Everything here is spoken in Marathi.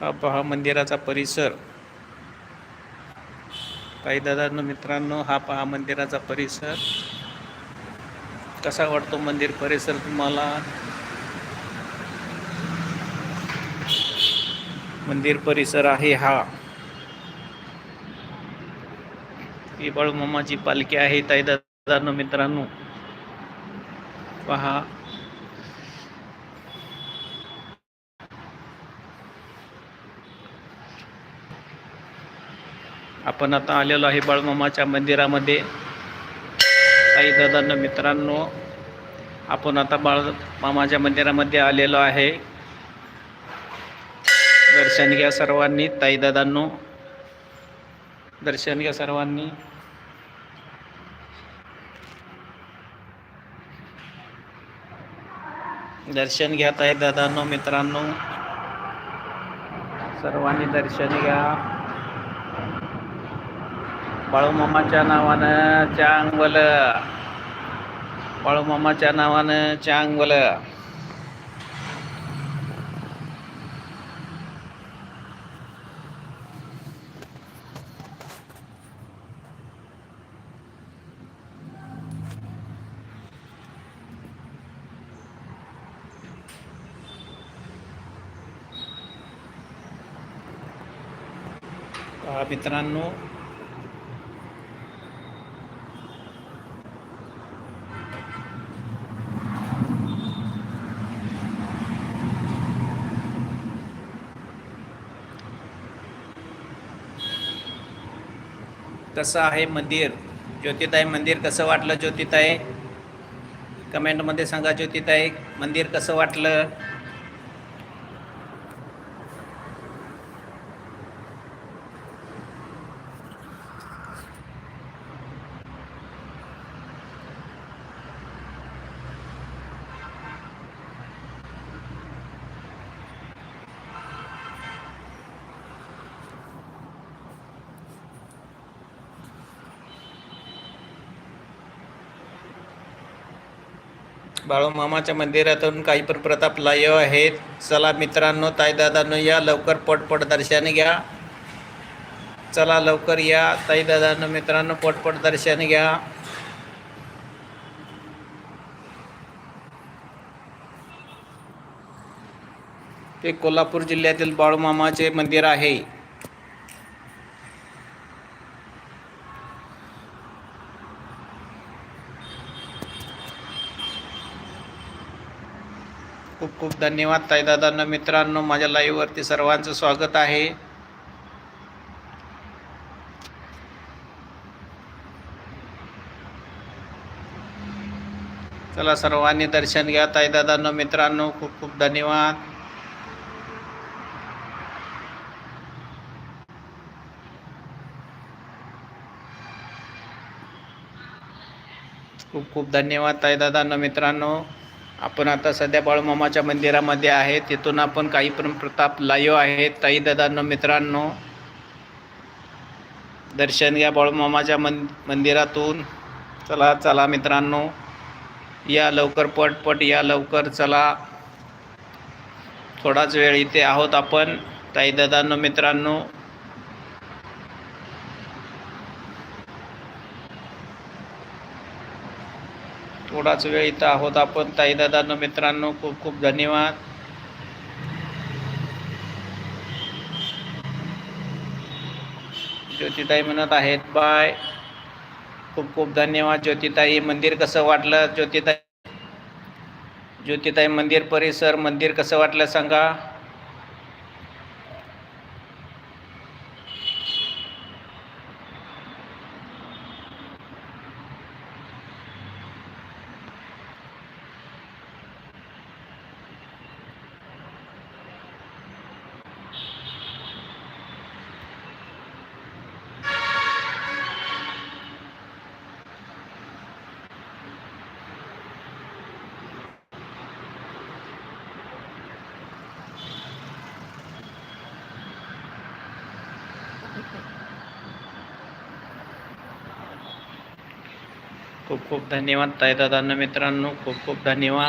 हा पहा मंदिराचा परिसर. काही दादांनो मित्रांनो हा पहा मंदिराचा परिसर. कसा वाटतो मंदिर परिसर तुम्हाला? मंदिर परिसर आहे हा. ही मामाची पालखी आहे ताई दादांनो मित्रांनो. पहा आपण आता आलेलो आहे बाळमामाच्या मंदिरामध्ये. काही मित्रांनो आपण आता बाळमामाच्या मंदिरामध्ये आलेलो आहे. दर्शन घ्या सर्वांनी ताईदादांनो दर्शन घ्या सर्वांनी. दर्शन घ्या ताई दादांनो मित्रांनो. सर्वांनी दर्शन घ्या. बाळूमामाच्या नावानं चांगवल. बाळूमामाच्या नावानं चांगवल. मित्रांनो कसं आहे मंदिर. ज्योतिताई मंदिर कसं वाटलं ज्योतिताई? कमेंटमध्ये सांगा ज्योतिताई मंदिर कसं वाटलं? बाळूमामाच्या मंदिरातून काही पण प्रताप लाईव्ह आहेत. चला मित्रांनो ताईदादांनो या लवकर पटपट दर्शन घ्या. चला लवकर या. ताईदादांनो मित्रांनो पटपट दर्शन घ्या. ते कोल्हापूर जिल्ह्यातील बाळूमामाचे मंदिर आहे. खूप खूप धन्यवाद ताईदादांना मित्रांनो माझ्या लाईव्हवरती सर्वांचं स्वागत आहे. चला सर्वांनी दर्शन घ्या ताईदादांना मित्रांनो खूप खूप धन्यवाद. खूप खूप धन्यवाद ताईदादांना मित्रांनो आपण आता सध्या बाळूमामाच्या मंदिरामध्ये आहे. तिथून आपण काही पण प्रताप लाईव्ह आहेत ताई दादांनो मित्रांनो दर्शन घ्या बाळूमामाच्या मन मंदिरातून. चला चला मित्रांनो या लवकर पटपट या लवकर चला. थोडाच वेळ इथे आहोत आपण. ताई दादांनो मित्रांनो थोडाच वेळ इथं आहोत आपण. ताईदादांनो मित्रांनो खूप खूप धन्यवाद. ज्योतिताई म्हणत आहेत बाय. खूप खूप धन्यवाद ज्योतिताई. मंदिर कसं वाटलं? ज्योतिताई ज्योतिताई मंदिर परिसर मंदिर कसं वाटलं सांगा. खूप खूप धन्यवाद ताई दादांना मित्रांनो. खूप खूप धन्यवाद.